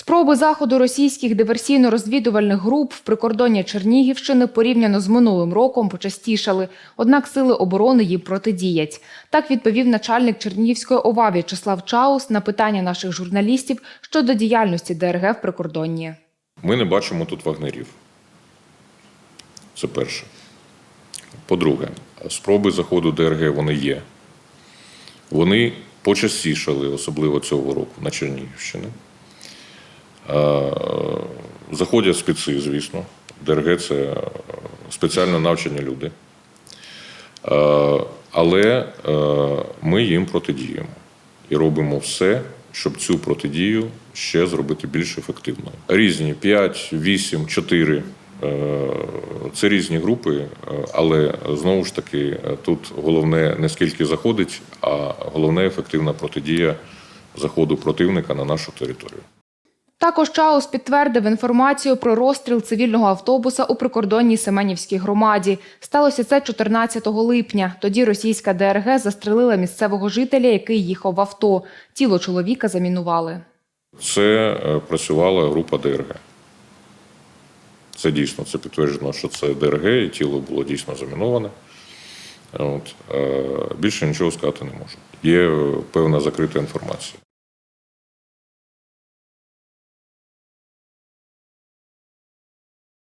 Спроби заходу російських диверсійно-розвідувальних груп в прикордонні Чернігівщини порівняно з минулим роком почастішали, однак сили оборони їм протидіять. Так відповів начальник Чернігівської ОВА В'ячеслав Чаус на питання наших журналістів щодо діяльності ДРГ в прикордонні. Ми не бачимо тут вагнерів. Це перше. По-друге, спроби заходу ДРГ вони є. Вони почастішали, особливо цього року на Чернігівщині. Е, Заходять спеці, звісно. ДРГ це спеціально навчені люди. Е, Але е, ми їм протидіємо і робимо все, щоб цю протидію ще зробити більш ефективною. Різні 5, 8, 4 е, це різні групи, але знову ж таки тут головне не скільки заходить, а головне ефективна протидія заходу противника на нашу територію. Також Чаус підтвердив інформацію про розстріл цивільного автобуса у прикордонній Семенівській громаді. Сталося це 14 липня. Тоді російська ДРГ застрелила місцевого жителя, який їхав в авто. Тіло чоловіка замінували. Це е, працювала група ДРГ. Це дійсно це підтверджено, що це ДРГ, і тіло було дійсно заміноване. От. Е, Більше нічого сказати не можу. Є е, певна закрита інформація.